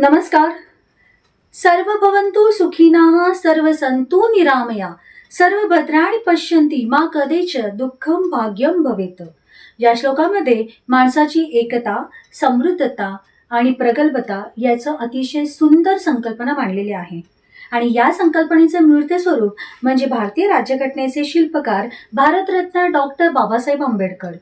नमस्कार. सर्व भवंतु सुखिना सर्व संतु निरामया. सर्व भद्राणी पश्यन्ति मा कदेच दुःखम भाग्यम भवेत. या श्लोकामध्ये माणसाची एकता समृद्धता आणि प्रगल्भता याचं अतिशय सुंदर संकल्पना मांडलेली आहे. आणि या संकल्पनेचं मूर्त स्वरूप म्हणजे भारतीय राज्यघटनेचे शिल्पकार भारतरत्न डॉक्टर बाबासाहेब आंबेडकर.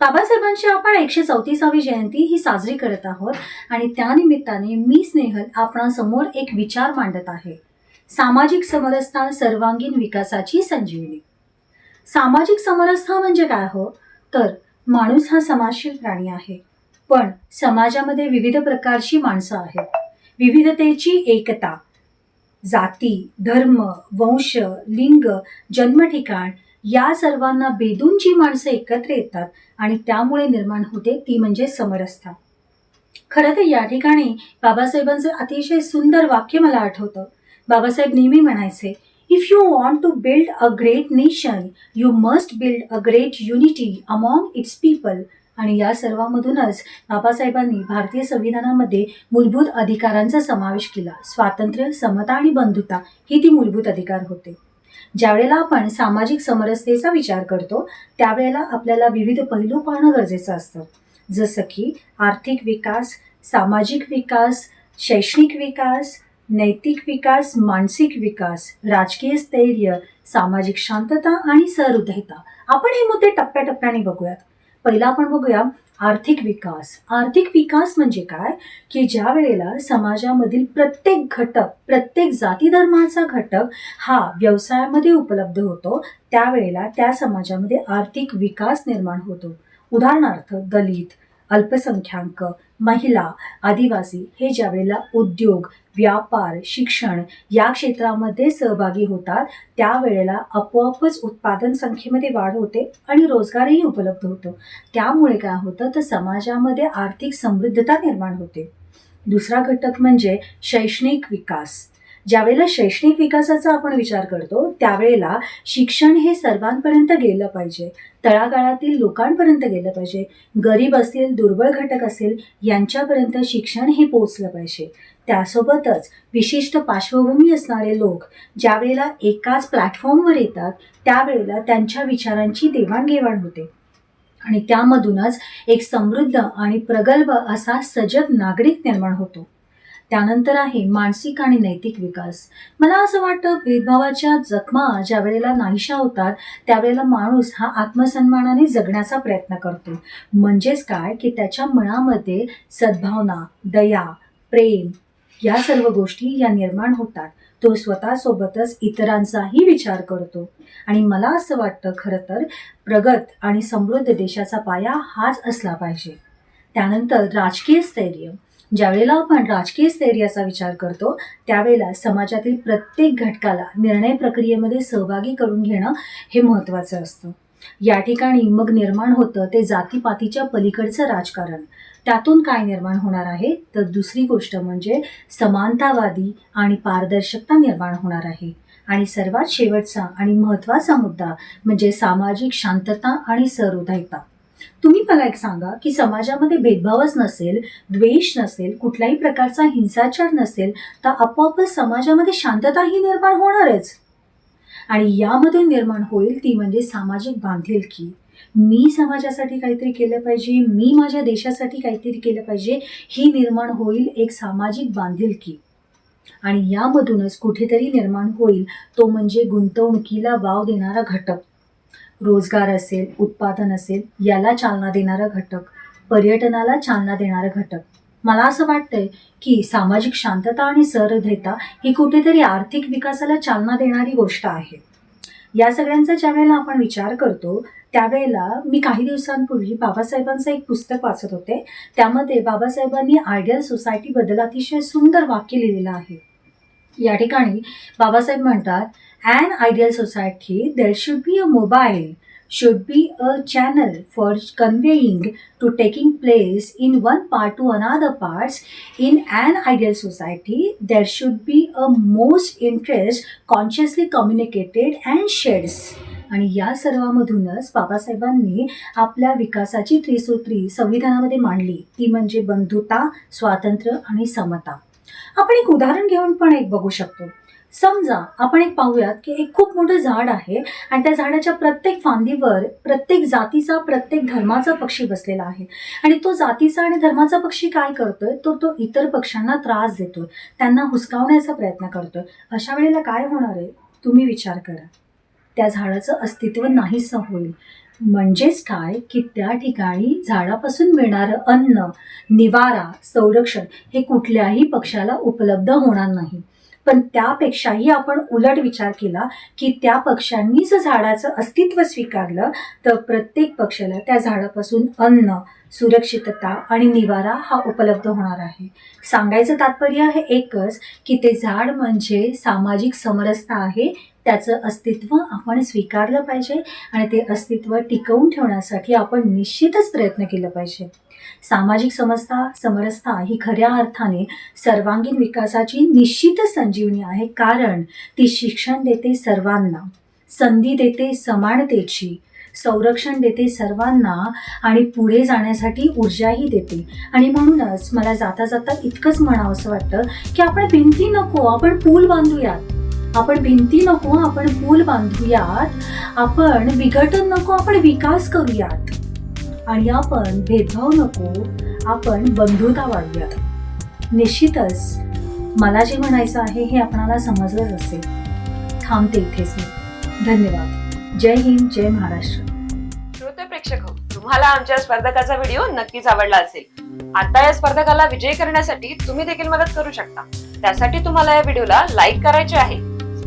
बाबासाहेबांची आपण एकशे चौतीसावी जयंती ही साजरी करत आहोत आणि त्यानिमित्ताने मी स्नेहल आपणासमोर एक विचार मांडत आहे. सामाजिक समरसता सर्वांगीण विकासाची संजीवनी. सामाजिक समरसता म्हणजे काय हो? तर माणूस हा समाजशील प्राणी आहे. पण समाजामध्ये विविध प्रकारची माणसं आहेत. विविधतेची एकता जाती धर्म वंश लिंग जन्मठिकाण या सर्वांना बेदून जी माणसं एकत्र येतात आणि त्यामुळे निर्माण होते ती म्हणजे समरसता. खरं तर या ठिकाणी बाबासाहेबांचं अतिशय सुंदर वाक्य मला आठवतं. बाबासाहेब नेहमी म्हणायचे if you want to build a great nation you must build a great unity among its people आणि या सर्वांमधूनच बाबासाहेबांनी भारतीय संविधानामध्ये मूलभूत अधिकारांचा समावेश केला. स्वातंत्र्य समता आणि बंधुता ही ती मूलभूत अधिकार होते. ज्यावेळेला आपण सामाजिक समरसतेचा विचार करतो त्यावेळेला आपल्याला विविध पैलू पाहणं गरजेचं असतं. जसं की आर्थिक विकास सामाजिक विकास शैक्षणिक विकास नैतिक विकास मानसिक विकास राजकीय स्थैर्य सामाजिक शांतता आणि सहृदयता. आपण हे मुद्दे टप्प्याटप्प्याने बघूयात. पहिला आपण बघूया आर्थिक विकास. आर्थिक विकास म्हणजे काय? की ज्या वेळेला समाजामधील प्रत्येक घटक प्रत्येक जाती धर्माचा घटक हा व्यवसायामध्ये उपलब्ध होतो त्यावेळेला त्या समाजामध्ये आर्थिक विकास निर्माण होतो. उदाहरणार्थ दलित अल्पसंख्याक महिला आदिवासी हे ज्या वेळेला उद्योग व्यापार शिक्षण या क्षेत्रामध्ये सहभागी होतात त्यावेळेला आपोआपच उत्पादन संख्येमध्ये वाढ होते आणि रोजगारही उपलब्ध होतो. त्यामुळे काय होतं तर समाजामध्ये आर्थिक समृद्धता निर्माण होते. दुसरा घटक म्हणजे शैक्षणिक विकास. ज्यावेळेला शैक्षणिक विकासाचा आपण विचार करतो त्यावेळेला शिक्षण हे सर्वांपर्यंत गेलं पाहिजे. तळागाळातील लोकांपर्यंत गेलं पाहिजे. गरीब असतील दुर्बळ घटक असेल यांच्यापर्यंत शिक्षण हे पोचलं पाहिजे. त्यासोबतच विशिष्ट पार्श्वभूमी असणारे लोक ज्यावेळेला एकाच प्लॅटफॉर्मवर येतात त्यावेळेला त्यांच्या विचारांची देवाणघेवाण होते. आणि त्यामधूनच एक समृद्ध आणि प्रगल्भ असा सजग नागरिक निर्माण होतो. त्यानंतर आहे मानसिक आणि नैतिक विकास. मला असं वाटतं भेदभावाच्या जखमा ज्या वेळेला नाहीशा होतात त्यावेळेला माणूस हा आत्मसन्मानाने जगण्याचा प्रयत्न करतो. म्हणजेच काय? की त्याच्या मनामध्ये सद्भावना दया प्रेम या सर्व गोष्टी या निर्माण होतात. तो स्वतःसोबतच इतरांचाही विचार करतो. आणि मला असं वाटतं खरं तर प्रगत आणि समृद्ध देशाचा पाया हाच असला पाहिजे. त्यानंतर राजकीय स्थैर्य. ज्यावेळेला आपण राजकीय स्थैर्याचा विचार करतो त्यावेळेला समाजातील प्रत्येक घटकाला निर्णय प्रक्रियेमध्ये सहभागी करून घेणं हे महत्त्वाचं असतं. या ठिकाणी मग निर्माण होतं ते जातीपातीच्या पलीकडचं राजकारण. त्यातून काय निर्माण होणार आहे? तर दुसरी गोष्ट म्हणजे समानतावादी आणि पारदर्शकता निर्माण होणार आहे. आणि सर्वात शेवटचा आणि महत्त्वाचा मुद्दा म्हणजे सामाजिक शांतता आणि सहृदयता. तुम्ही मला एक सांगा की समाजामध्ये भेदभावच नसेल द्वेष नसेल कुठल्याही प्रकारचा हिंसाचार नसेल तर आपोआपच समाजामध्ये शांतताही निर्माण होणारच. आणि यामधून निर्माण होईल ती म्हणजे सामाजिक बांधिलकी. मी समाजासाठी काहीतरी केलं पाहिजे मी माझ्या देशासाठी काहीतरी केलं पाहिजे ही निर्माण होईल एक सामाजिक बांधिलकी. आणि यामधूनच कुठेतरी निर्माण होईल तो म्हणजे गुंतवणुकीला वाव देणारा घटक. रोजगार असेल उत्पादन असेल याला चालना देणारा घटक पर्यटनाला चालना देणारा घटक. मला असं वाटतंय की सामाजिक शांतता आणि सहृदयता ही कुठेतरी आर्थिक विकासाला चालना देणारी गोष्ट आहे. या सगळ्यांचा ज्या वेळेला आपण विचार करतो त्यावेळेला मी काही दिवसांपूर्वी बाबासाहेबांचं एक पुस्तक वाचत होते. त्यामध्ये बाबासाहेबांनी आयडियल सोसायटीबद्दल अतिशय सुंदर वाक्य लिहिलेलं आहे. या ठिकाणी बाबासाहेब म्हणतात an ideal society, there should be a mobile, should be a channel for conveying to taking place in one part to another parts in an ideal society there should be a most interest consciously communicated and shared आणि या सर्वामधूनच बाबासाहेबांनी आपल्या विकासाची त्रिसूत्री संविधानामध्ये मांडली ती म्हणजे बंधुता स्वातंत्र्य आणि समता आपण एक उदाहरण घेऊन पण एक बघू शकतो समजा आपण एक पाहूयात की एक खूप मोठं झाड आहे आणि त्या झाडाच्या प्रत्येक फांदीवर प्रत्येक जातीचा प्रत्येक धर्माचा पक्षी बसलेला आहे. आणि तो जातीचा आणि धर्माचा पक्षी काय करतोय? तो तो इतर पक्ष्यांना त्रास देतोय. त्यांना हुसकावण्याचा प्रयत्न करतोय. अशा वेळेला काय होणार आहे? तुम्ही विचार करा. त्या झाडाचं अस्तित्व नाहीसं होईल. म्हणजेच काय? की त्या ठिकाणी झाडापासून मिळणारं अन्न निवारा संरक्षण हे कुठल्याही पक्षाला उपलब्ध होणार नाही. पण त्यापेक्षाही आपण उलट विचार केला की त्या पक्षांनी जर झाडाचं अस्तित्व स्वीकारलं तर प्रत्येक पक्षाला त्या झाडापासून अन्न सुरक्षितता आणि निवारा हा उपलब्ध होणार आहे. सांगायचं तात्पर्य आहे एकच की ते झाड म्हणजे सामाजिक समरसता आहे त्याचं अस्तित्व आपण स्वीकारलं पाहिजे आणि ते अस्तित्व टिकवून ठेवण्यासाठी आपण निश्चितच प्रयत्न केला पाहिजे. सामाजिक समस्ता समरसता ही खऱ्या अर्थाने सर्वांगीण विकासाची निश्चितच संजीवनी आहे कारण ती शिक्षण देते सर्वांना संधी देते समानतेची संरक्षण देते सर्वांना आणि पुढे जाण्यासाठी ऊर्जाही देते. आणि म्हणूनच मला जाता जाता इतकंच म्हणावंसं वाटतं की आपण भिंती नको आपण पूल बांधूयात. आपण भिंती नको आपण पूल बांधूयात. आपण विघटन नको आपण विकास करूयात. आणि आपण भेदभाव नको आपण बंधुता वाढूयात. निश्चितच मला जे म्हणायचं आहे हे आपणाला समजलंच असेल. थांबते इथेच मी. धन्यवाद. जय हिंद जय महाराष्ट्र. श्रोते प्रेक्षक हो, तुम्हाला आमच्या स्पर्धकाचा व्हिडिओ नक्कीच आवडला असेल. आता या स्पर्धकाला विजय करण्यासाठी तुम्ही देखील मदत करू शकता. त्यासाठी तुम्हाला या व्हिडिओला लाईक करायचे आहे.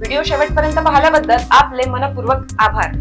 व्हिडिओ शेवटपर्यंत पाहिल्याबद्दल आपले मनपूर्वक आभार.